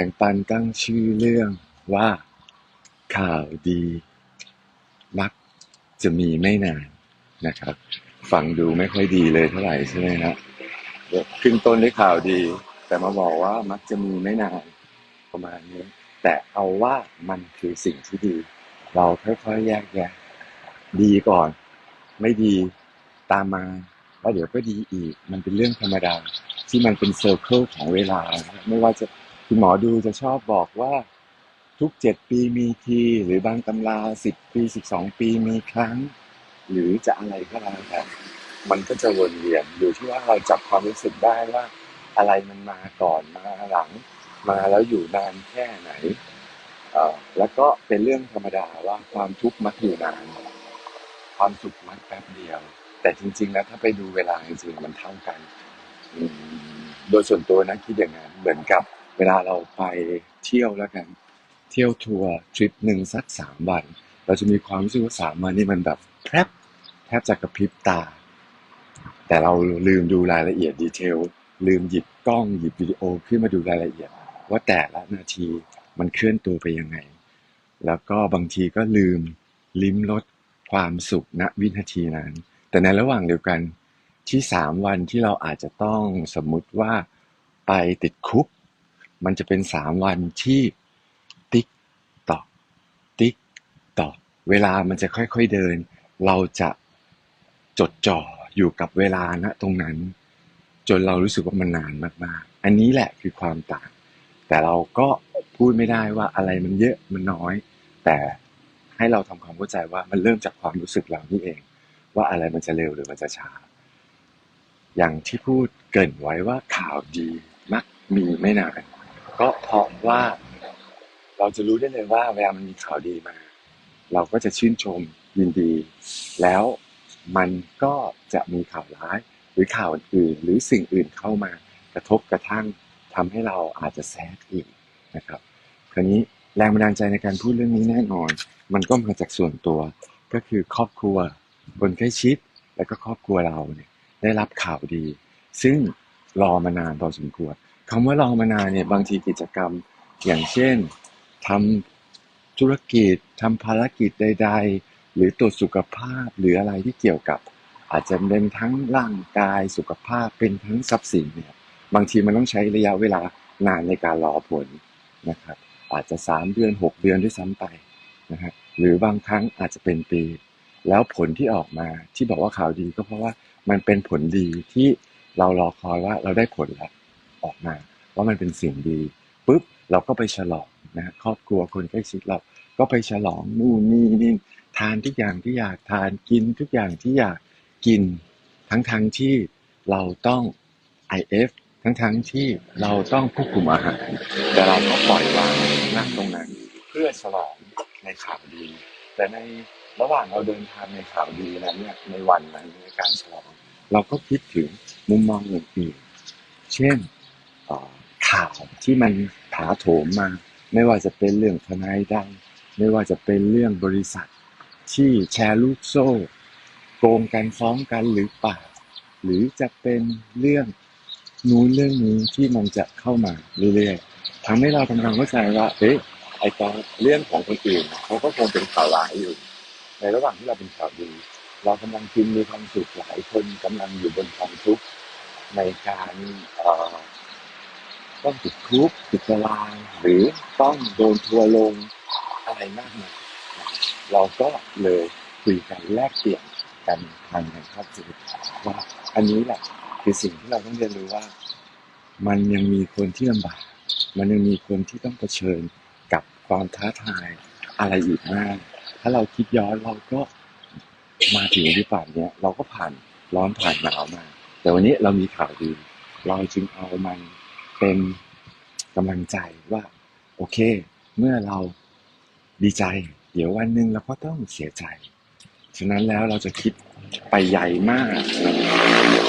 แบ่งปันตั้งชื่อเรื่องว่า ข่าวดี มักจะมีไม่นานนะครับ ฟังดูไม่ค่อยดีเลยเท่าไหร่ใช่ไหมฮะเดี๋ยวขึ้นต้นด้วยข่าวดี แต่มาบอกว่ามักจะมีไม่นานประมาณนี้ แต่เอาว่ามันคือสิ่งที่ดี เราค่อยๆแยกแยะดีก่อน ไม่ดีตามมาแล้วเดี๋ยวก็ดีอีก มันเป็นเรื่องธรรมดาที่มันเป็นเซอร์เคิลของเวลา ไม่ว่าจะ คุณหมอดูจะชอบบอกว่าทุกเจ็ดปีมีที หรือบางตำราสิบปีสิบสองปีมีครั้ง หรือจะอะไรก็แล้วแต่มันก็จะวนเวียนอยู่ที่ว่าเราจับความรู้สึกได้ว่า อะไรมันมาก่อนมาหลัง มาแล้วอยู่นานแค่ไหนเอ่อแล้วก็เป็นเรื่องธรรมดาว่าความทุกข์มักอยู่นาน ความสุขมักแป๊บเดียว แต่จริง ๆ แล้วถ้าไปดูเวลาจริงๆมันเท่ากัน โดยส่วนตัวนะคิดอย่างนั้นเหมือนกับ เวลาเราไปเที่ยวแล้วกัน เที่ยวทัวร์ทริปหนึ่งสักสามวัน เราจะมีความรู้สึกว่าสามวันนี้มันแบบแทบแทบจะกระพริบตา แต่เราลืมดูรายละเอียดดีเทลลืมหยิบกล้องหยิบวิดีโอขึ้นมาดูรายละเอียด ว่าแต่ละนาทีมันเคลื่อนตัวไปยังไง แล้วก็บางทีก็ลืมลิ้มรสความสุขณวินาทีนั้น แต่ในระหว่างเดียวกันที่สามวันที่เราอาจจะต้องสมมุติว่าไปติดคุก มันจะเป็นสามวันที่ติ๊กตอกติ๊กตอกเวลามันจะค่อยๆเดิน เราจะจดจ่ออยู่กับเวลาณตรงนั้น จนเรารู้สึกว่ามันนานมากๆ อันนี้แหละคือความต่าง แต่เราก็พูดไม่ได้ว่าอะไรมันเยอะมันน้อย แต่ให้เราทำความเข้าใจว่ามันเริ่มจากความรู้สึกเรานี่เอง ว่าอะไรมันจะเร็วหรือมันจะช้า อย่างที่พูดเกิ่นไว้ว่าข่าวดีมักมีไม่นาน ก็เพราะว่า เราจะรู้ได้เลยว่าเวลามันมีข่าวดีมา เราก็จะชื่นชมยินดี แล้วมันก็จะมีข่าวร้าย หรือข่าวอื่นหรือสิ่งอื่นเข้ามากระทบกระทั่งทำให้เราอาจจะแซดอีกนะครับ คราวนี้แรงบันดาลใจในการพูดเรื่องนี้แน่นอน มันก็มาจากส่วนตัว ก็คือครอบครัว คนใกล้ชิด และก็ครอบครัวเราเนี่ยได้รับข่าวดี ซึ่งรอมานานพอสมควร คำว่ารอมานานเนี่ยบางทีกิจกรรม อย่างเช่นทำธุรกิจทำภารกิจใด ๆ หรือตรวจสุขภาพหรืออะไรที่เกี่ยวกับ อาจจะเป็นทั้งร่างกายสุขภาพเป็นทั้งทรัพย์สินเนี่ยบางทีมันต้องใช้ระยะเวลานานในการรอผลนะครับ อาจจะสามเดือนหกเดือนด้วยซ้ำไปนะฮะหรือบางครั้งอาจจะเป็นปี แล้วผลที่ออกมาที่บอกว่าข่าวดีก็เพราะว่ามันเป็นผลดีที่เรารอคอยว่าเราได้ผลแล้ว ออกมา ว่ามันเป็นสิ่งดีปุ๊บเราก็ไปฉลองนะครอบครัวคนใกล้ชิดเราก็ไปฉลองนู่นนี่นี่ทานทุกอย่างที่อยากทานกินทุกอย่างที่อยากกินทั้งทั้งที่เราต้อง IF ทั้งทั้งที่เราต้องควบคุมอาหารแต่เราก็ปล่อยวางนั่งตรงนั้น เพื่อฉลองในข่าวดี แต่ในระหว่างเราเดินทางในข่าวดีนั้นเนี่ยในวันนั้นในการฉลอง เราก็คิดถึงมุมมองอื่นๆเช่น ข่าวที่มันถาโถมมา ไม่ว่าจะเป็นเรื่องทนายดัง ไม่ว่าจะเป็นเรื่องบริษัท ที่แชร์ลูกโซ่โกงกันฟ้องกันหรือเปล่า หรือจะเป็นเรื่องนู้นเรื่องนี้ที่มันจะเข้ามาเรื่อยๆทำให้เราทำความเข้าใจว่าเอ๊ะไอตอนเรื่องของคนอื่นเขาก็คงเป็นข่าวร้ายอยู่ ในระหว่างที่เราเป็นข่าวดีเรากำลังกินมีความสุขหลายคนกำลังอยู่บนความทุกข์ในการ ต้องติดคุกติดตารางหรือต้องโดนทัวร์ลงอะไรมากมายเราก็เลยคุยกันแลกเปลี่ยนกันทางในครอบครัวว่าอันนี้แหละคือสิ่งที่เราต้องเรียนรู้ว่า มันยังมีคนที่ลำบากมันยังมีคนที่ต้องเผชิญกับความท้าทายอะไรอีกมาก ถ้าเราคิดย้อนเราก็มาถึงที่ป่านเนี้ยเราก็ผ่านร้อนผ่านหนาวมา แต่วันนี้เรามีข่าวดี เราจึงเอามัน เป็นกำลังใจว่า โอเค เมื่อเราดีใจ เดี๋ยววันหนึ่งเราก็ต้องเสียใจ ฉะนั้นแล้วเราจะคิดไปใหญ่มาก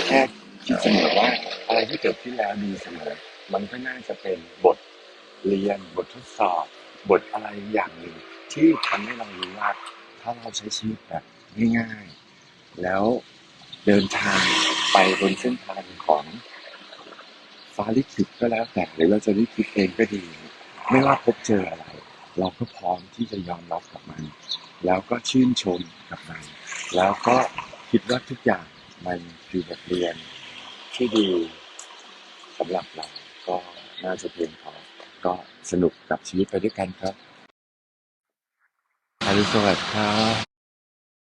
แค่คิดเสมอว่าอะไรที่เกิดขึ้นแล้วดีเสมอ มันก็น่าจะเป็นบทเรียน บททดสอบ บทอะไรอย่างหนึ่ง ที่ทำให้เรารู้ว่าถ้าเราใช้ชีวิตแบบง่ายๆ แล้วเดินทางไปบนเส้นทางของ ฟ้าลิขิตก็แล้วแต่หรือเราจะลิขิตเองก็ดี ไม่ว่าพบเจออะไร เราก็พร้อมที่จะยอมรับกับมัน แล้วก็ชื่นชมกับมัน แล้วก็คิดว่าทุกอย่างมันคือบทเรียนที่ดีสำหรับเราก็น่าจะเพียงพอก็สนุกกับชีวิตไปด้วยกันครับอรุณสวัสดิ์ครับ